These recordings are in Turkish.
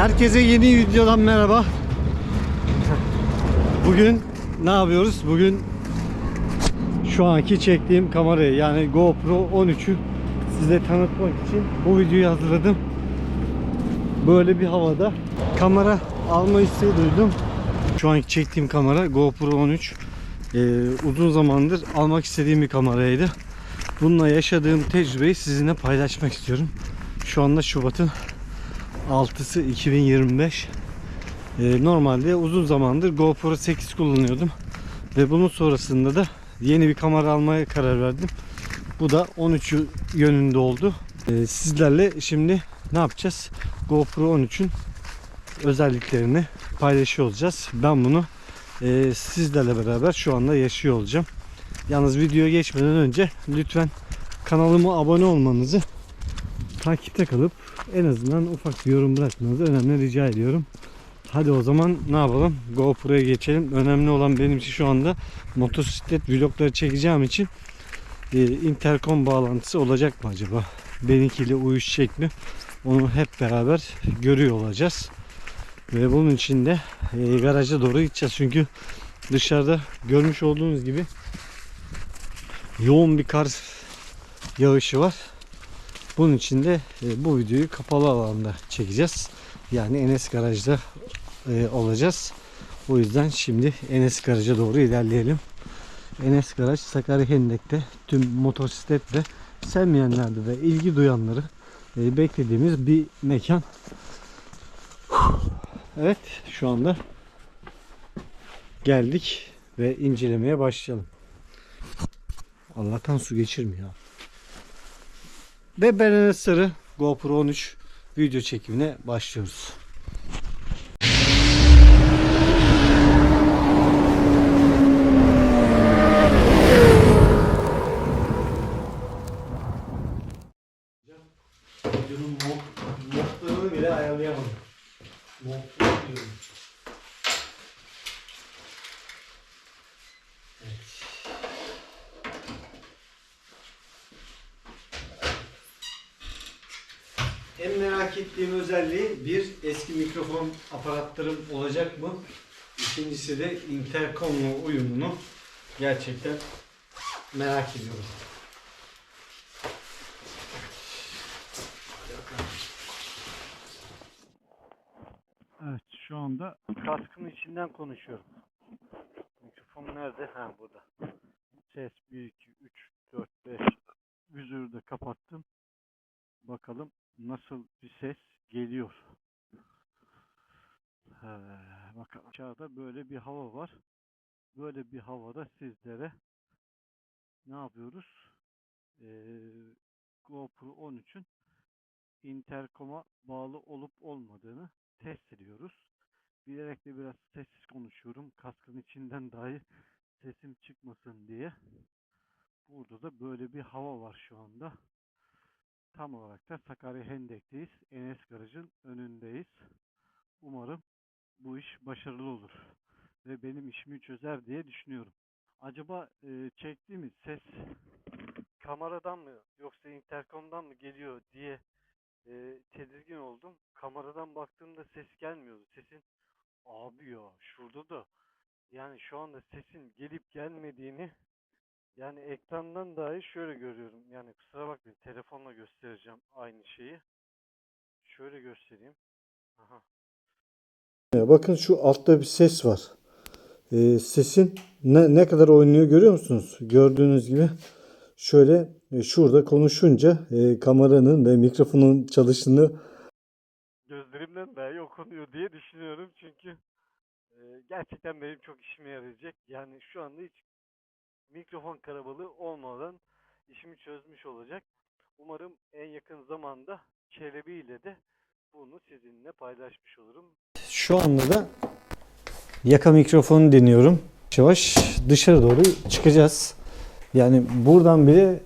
Herkese yeni videodan merhaba. Bugün ne yapıyoruz? Bugün şu anki çektiğim kamerayı yani GoPro 13'ü size tanıtmak için bu videoyu hazırladım. Böyle bir havada kamera alma isteği duydum. Şu anki çektiğim kamera GoPro 13. Ee, uzun zamandır almak istediğim bir kameraydı. Bununla yaşadığım tecrübeyi sizinle paylaşmak istiyorum. Şu anda Şubat'ın 6'sı 2025. Ee, normalde uzun zamandır GoPro 8 kullanıyordum. Ve bunun sonrasında da yeni bir kamera almaya karar verdim. Bu da 13 yönünde oldu. Ee, sizlerle şimdi ne yapacağız? GoPro 13'ün özelliklerini paylaşıyor olacağız. Ben bunu e, sizlerle beraber şu anda yaşıyor olacağım. Yalnız videoya geçmeden önce lütfen kanalıma abone olmanızı takipte kalıp en azından ufak bir yorum bırakmanızı önemli rica ediyorum. Hadi o zaman ne yapalım? GoPro'ya geçelim. Önemli olan benim için şu anda motosiklet vlogları çekeceğim için e, interkom bağlantısı olacak mı acaba? Benimkiyle uyuşacak mı? Onu hep beraber görüyor olacağız. Ve bunun için de e, garaja doğru gideceğiz. Çünkü dışarıda görmüş olduğunuz gibi yoğun bir kar yağışı var. Bunun için de e, bu videoyu kapalı alanda çekeceğiz. Yani Enes Garaj'da e, olacağız. O yüzden şimdi Enes Garaj'a doğru ilerleyelim. Enes Garaj Sakarya Hendek'te tüm motosiklet ve sevmeyenlerde de ilgi duyanları e, beklediğimiz bir mekan. Evet şu anda geldik ve incelemeye başlayalım. Allah'tan su geçirmiyor. Ve ben Enes Sarı GoPro 13 video çekimine başlıyoruz. Videonun mod, bile ayarlayamadım. Modları diyorum. Evet. En merak ettiğim özelliği bir eski mikrofon aparatlarım olacak mı? İkincisi de intercomla uyumunu gerçekten merak ediyorum. Evet şu anda kaskın içinden konuşuyorum. Mikrofon nerede? Ha burada. Ses 1, 2, 3, 4, 5. Vizörü de kapattım. Bakalım nasıl bir ses geliyor. He, bakalım. Aşağıda böyle bir hava var. Böyle bir havada sizlere ne yapıyoruz? Ee, GoPro 13'ün interkoma bağlı olup olmadığını test ediyoruz. Bilerek de biraz sessiz konuşuyorum. Kaskın içinden dahi sesim çıkmasın diye. Burada da böyle bir hava var şu anda. Tam olarak da Sakarya Hendek'teyiz. Enes Garaj'ın önündeyiz. Umarım bu iş başarılı olur. Ve benim işimi çözer diye düşünüyorum. Acaba e, çektiğimiz ses kameradan mı yoksa interkomdan mı geliyor diye e, tedirgin oldum. Kameradan baktığımda ses gelmiyordu. Sesin abi ya şurada da yani şu anda sesin gelip gelmediğini yani ekrandan dahi şöyle görüyorum. Yani kusura bakmayın telefonla göstereceğim aynı şeyi. Şöyle göstereyim. Aha. Bakın şu altta bir ses var. Ee, sesin ne, ne kadar oynuyor görüyor musunuz? Gördüğünüz gibi şöyle e, şurada konuşunca e, kameranın ve mikrofonun çalıştığını gözlerimden dahi okunuyor diye düşünüyorum. Çünkü e, gerçekten benim çok işime yarayacak. Yani şu anda hiç mikrofon karabalığı olmadan işimi çözmüş olacak. Umarım en yakın zamanda Çelebi ile de bunu sizinle paylaşmış olurum. Şu anda da yaka mikrofonu deniyorum. Yavaş dışarı doğru çıkacağız. Yani buradan bile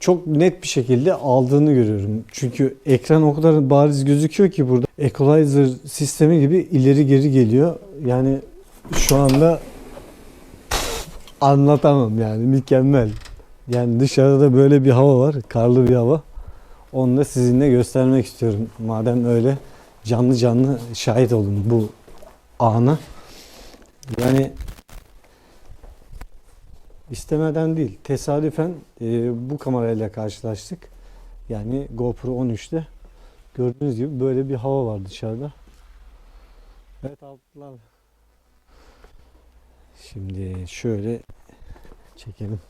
çok net bir şekilde aldığını görüyorum. Çünkü ekran o kadar bariz gözüküyor ki burada equalizer sistemi gibi ileri geri geliyor. Yani şu anda anlatamam yani mükemmel. Yani dışarıda böyle bir hava var, karlı bir hava. Onu da sizinle göstermek istiyorum. Madem öyle canlı canlı şahit oldum bu ana. Yani istemeden değil, tesadüfen e, bu kamerayla karşılaştık. Yani GoPro 13'te gördüğünüz gibi böyle bir hava var dışarıda. Evet altlar. Şimdi şöyle çekelim.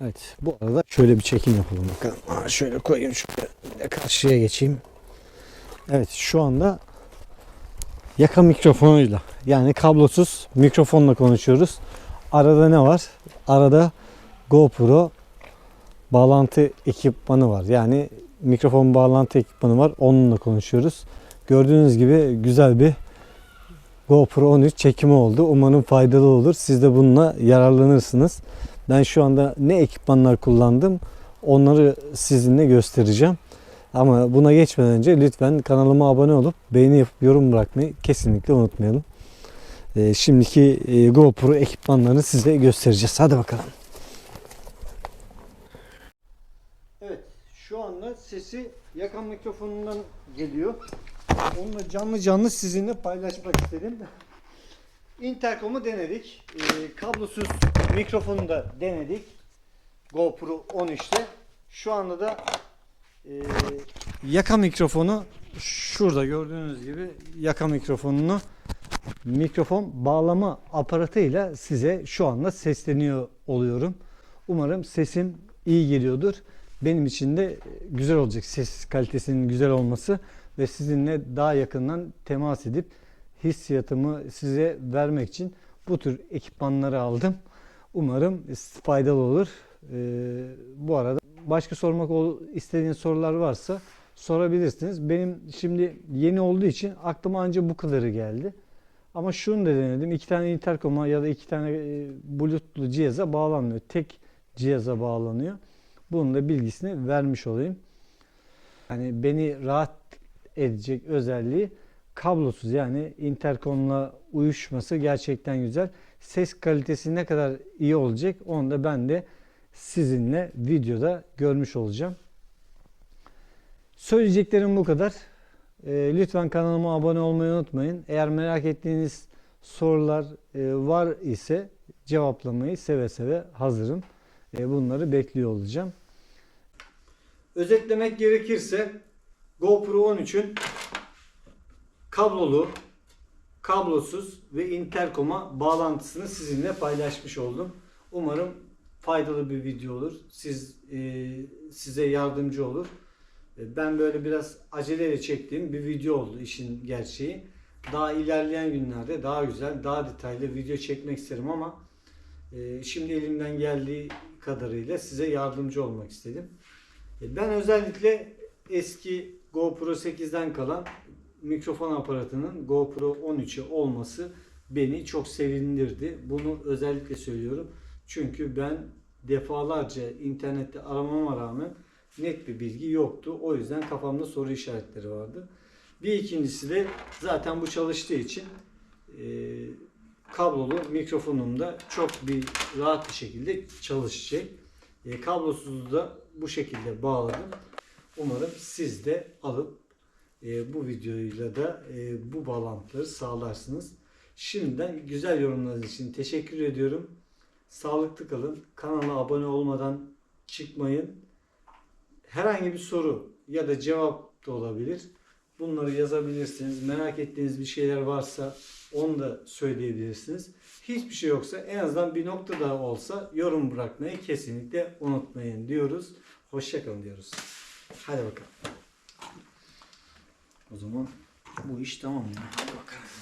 Evet bu arada şöyle bir çekim yapalım bakalım. Aa, şöyle koyayım şöyle karşıya geçeyim. Evet şu anda yaka mikrofonuyla yani kablosuz mikrofonla konuşuyoruz. Arada ne var? Arada GoPro bağlantı ekipmanı var. Yani mikrofon bağlantı ekipmanı var. Onunla konuşuyoruz. Gördüğünüz gibi güzel bir GoPro 13 çekimi oldu. Umarım faydalı olur. Siz de bununla yararlanırsınız. Ben şu anda ne ekipmanlar kullandım onları sizinle göstereceğim. Ama buna geçmeden önce lütfen kanalıma abone olup beğeni yapıp yorum bırakmayı kesinlikle unutmayalım. Ee, şimdiki e, GoPro ekipmanlarını size göstereceğiz. Hadi bakalım. Evet, şu anda sesi yakan mikrofonundan geliyor. Onu canlı canlı sizinle paylaşmak istedim. Intercom'u denedik. Ee, kablosuz mikrofonu da denedik. GoPro 13'te. Şu anda da e, yaka mikrofonu şurada gördüğünüz gibi yaka mikrofonunu mikrofon bağlama aparatıyla size şu anda sesleniyor oluyorum. Umarım sesim iyi geliyordur. Benim için de güzel olacak ses kalitesinin güzel olması ve sizinle daha yakından temas edip hissiyatımı size vermek için bu tür ekipmanları aldım. Umarım faydalı olur. Ee, bu arada başka sormak istediğiniz sorular varsa sorabilirsiniz. Benim şimdi yeni olduğu için aklıma ancak bu kadarı geldi. Ama şunu da denedim. iki tane intercom'a ya da iki tane e, bluetooth'lu cihaza bağlanmıyor. Tek cihaza bağlanıyor. Bunun da bilgisini vermiş olayım. Yani beni rahat edecek özelliği kablosuz yani intercom'la uyuşması gerçekten güzel. Ses kalitesi ne kadar iyi olacak onu da ben de sizinle videoda görmüş olacağım. Söyleyeceklerim bu kadar. Ee, lütfen kanalıma abone olmayı unutmayın. Eğer merak ettiğiniz sorular e, var ise cevaplamayı seve seve hazırım. E, bunları bekliyor olacağım. Özetlemek gerekirse GoPro 13'ün kablolu, kablosuz ve interkoma bağlantısını sizinle paylaşmış oldum. Umarım faydalı bir video olur. Siz e, size yardımcı olur. E, Ben böyle biraz aceleyle çektiğim bir video oldu işin gerçeği. Daha ilerleyen günlerde daha güzel, daha detaylı video çekmek isterim ama e, şimdi elimden geldiği kadarıyla size yardımcı olmak istedim. E, Ben özellikle eski GoPro 8'den kalan mikrofon aparatının GoPro 13'e olması beni çok sevindirdi. Bunu özellikle söylüyorum. Çünkü ben defalarca internette aramama rağmen net bir bilgi yoktu. O yüzden kafamda soru işaretleri vardı. Bir ikincisi de zaten bu çalıştığı için e, kablolu mikrofonum da çok bir rahat bir şekilde çalışacak. E, kablosuzu da bu şekilde bağladım. Umarım siz de alıp e, bu videoyla da e, bu bağlantıları sağlarsınız. Şimdiden güzel yorumlarınız için teşekkür ediyorum. Sağlıklı kalın. Kanala abone olmadan çıkmayın. Herhangi bir soru ya da cevap da olabilir. Bunları yazabilirsiniz. Merak ettiğiniz bir şeyler varsa onu da söyleyebilirsiniz. Hiçbir şey yoksa en azından bir nokta daha olsa yorum bırakmayı kesinlikle unutmayın diyoruz. Hoşçakalın diyoruz. Hadi bakalım. O zaman bu iş tamam ya. Hadi bakalım.